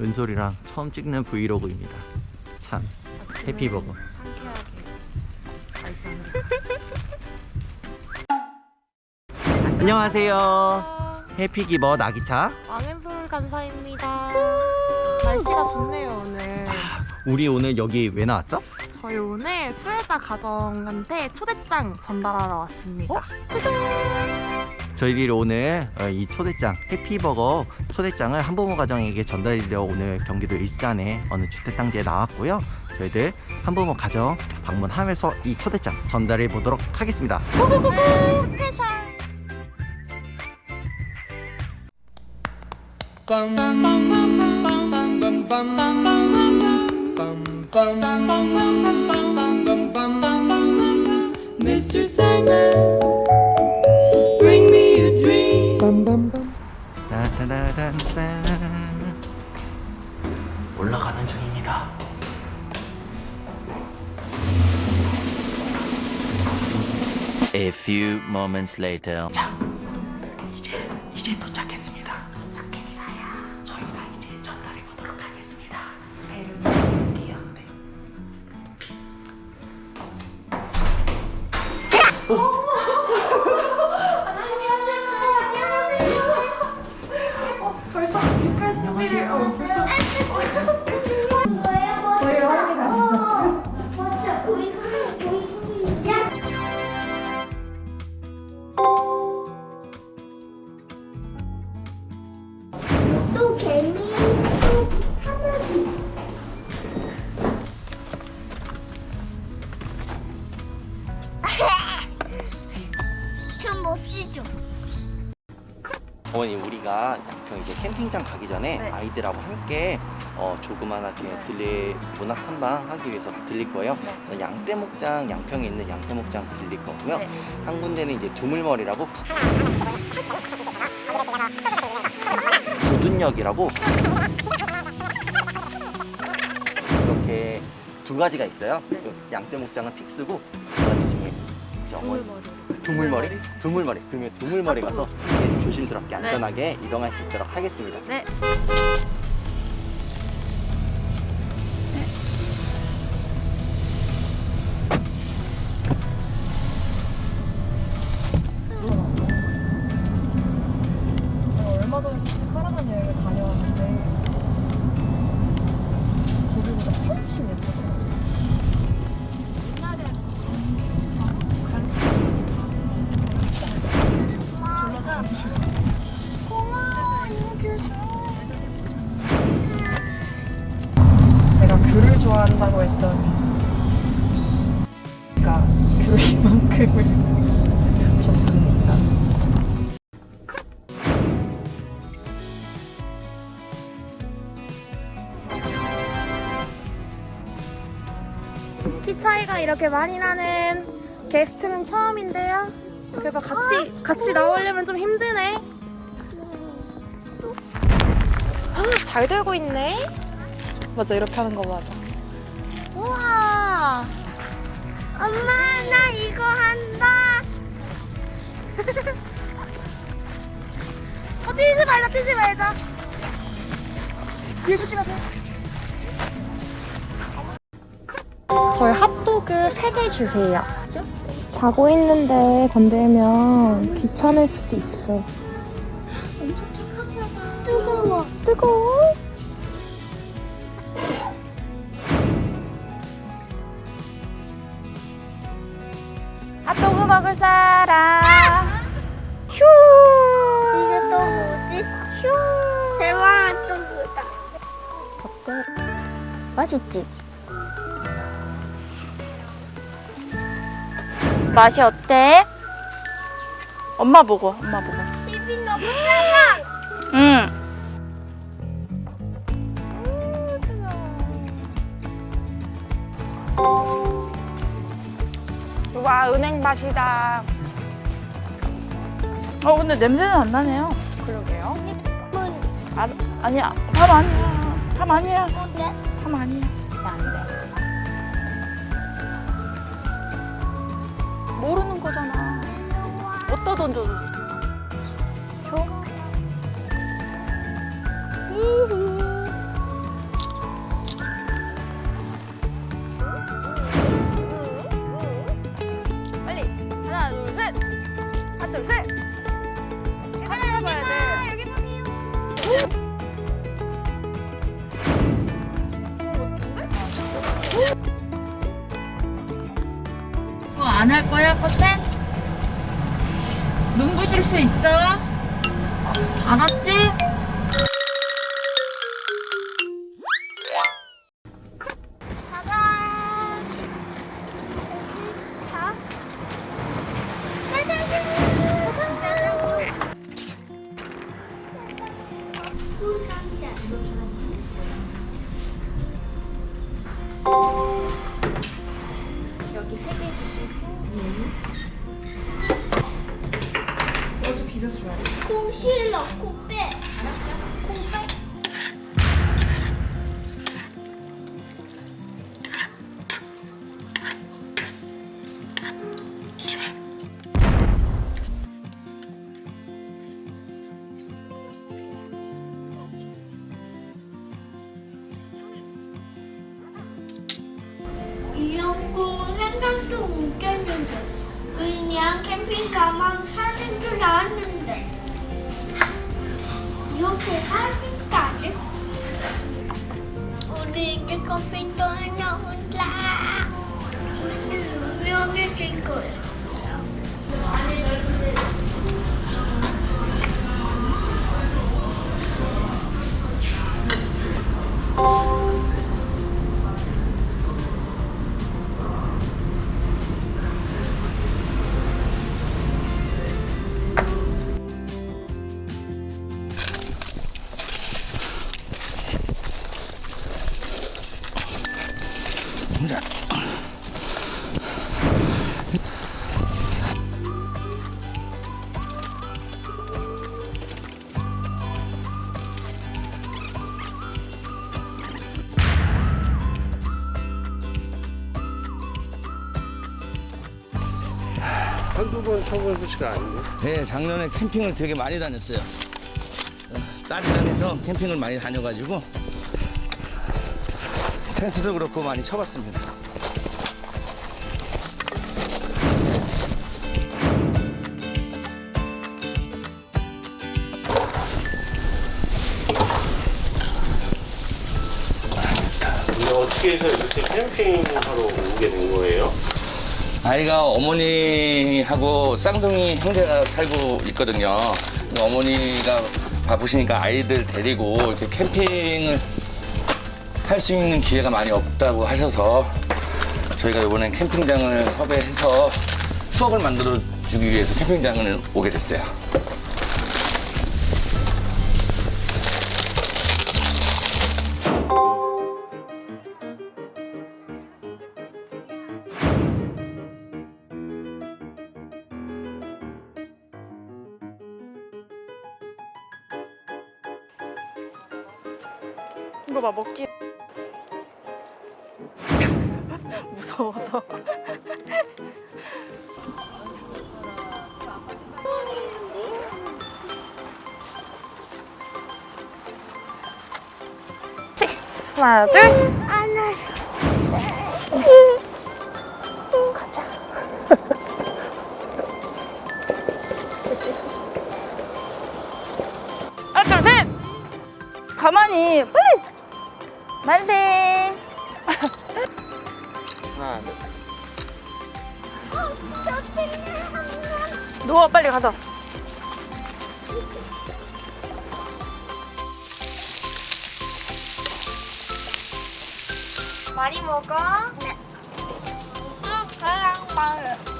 은솔이랑 처음 찍는 브이로그입니다. 참 해피버거. 안녕하세요. 해피기버 나기차. 왕은솔 간사입니다. 날씨가 좋네요 오늘. 우리 오늘 여기 왜 나왔죠? 저희 오늘 수혜자 가정한테 초대장 전달하러 왔습니다. 저희들이 오늘 어, 이 초대장 해피버거 초대장을 한부모 가정에게 전달드려 오늘 경기도 일산의 어느 주택단지에 나왔고요. 저희들 한부모 가정 방문하면서 이 초대장 전달해 보도록 하겠습니다. 네, 스페셜. Mr. Sandman, 따다다단단 올라가는 중입니다. 자, Czekaj, co będzie? 양평 이제 캠핑장 가기 전에 네. 아이들하고 함께 어, 조그만하게 들릴 문화 탐방 하기 위해서 들릴 거예요. 네. 그래서 양떼목장 양평에 있는 양떼목장 들릴 거고요. 네. 한 군데는 이제 두물머리라고 조둔역이라고 이렇게 두 가지가 있어요. 네. 양떼목장은 픽스고 두 가지 중에 어머니 두물머리? 두물머리. 그러면 두물머리 가서 조심스럽게 안전하게 이동할 수 있도록 하겠습니다. 네. 좋아한다고 했더니 귤 이만큼을 줬습니다. 키 차이가 이렇게 많이 나는 게스트는 처음인데요. 그래서 같이 같이 나오려면 좀 힘드네. 아, 잘 들고 있네. 맞아 이렇게 하는 거 맞아. 우와. 엄마 나 이거 한다. 어 뛰지 말자 뛰지 말자. 뒤에 조심하세요. 저희 핫도그 3개 주세요. 자고 있는데 건들면 귀찮을 수도 있어. 뜨거워. 뜨거워. 핫도그 먹을 사람. 휴. 이게 또 뭐지? 휴. 대왕 또 뭐다. 어때? 맛있지? 맛이 어때? 엄마 보고, 엄마 보고. 입이 너무 작아. 응. 와, 은행 맛이다. 어, 근데 냄새는 안 나네요. 그러게요. 아, 아니야. 밤 아니야. 밤 아니야. 뭔데? 밤 아니야. 안 돼. 모르는 거잖아. 어디다 던져도 둘, 셋. 카메라 봐야 돼. 여기 보세요. 그거 안 할 거야, 컷센? 눈부실 수 있어? 알았지? 세개 주시고. 공실 넣고 빼. 그냥 캠핑 가만 사는 줄 알았는데 이렇게 사진까지 우리 이제 거야 한두 번 타본 소치가 아닌데. 네, 작년에 캠핑을 되게 많이 다녔어요. 어, 딸이랑 해서 캠핑을 많이 다녀가지고 텐트도 그렇고 많이 쳐봤습니다. 근데 어떻게 해서 이렇게 캠핑하러 오게 된 거예요? 아이가 어머니하고 쌍둥이 형제가 살고 있거든요. 어머니가 바쁘시니까 아이들 데리고 이렇게 캠핑을 할 수 있는 기회가 많이 없다고 하셔서 저희가 이번엔 캠핑장을 섭외해서 추억을 만들어 주기 위해서 캠핑장을 오게 됐어요. 이거 봐 먹지. 무서워서. 치. 하나 둘. 하나 가자 하나, 둘, 셋! 가만히, 빨리! 만세! 아, 누워 빨리 가자. 많이 먹어. 네. 응, 그냥 먹어.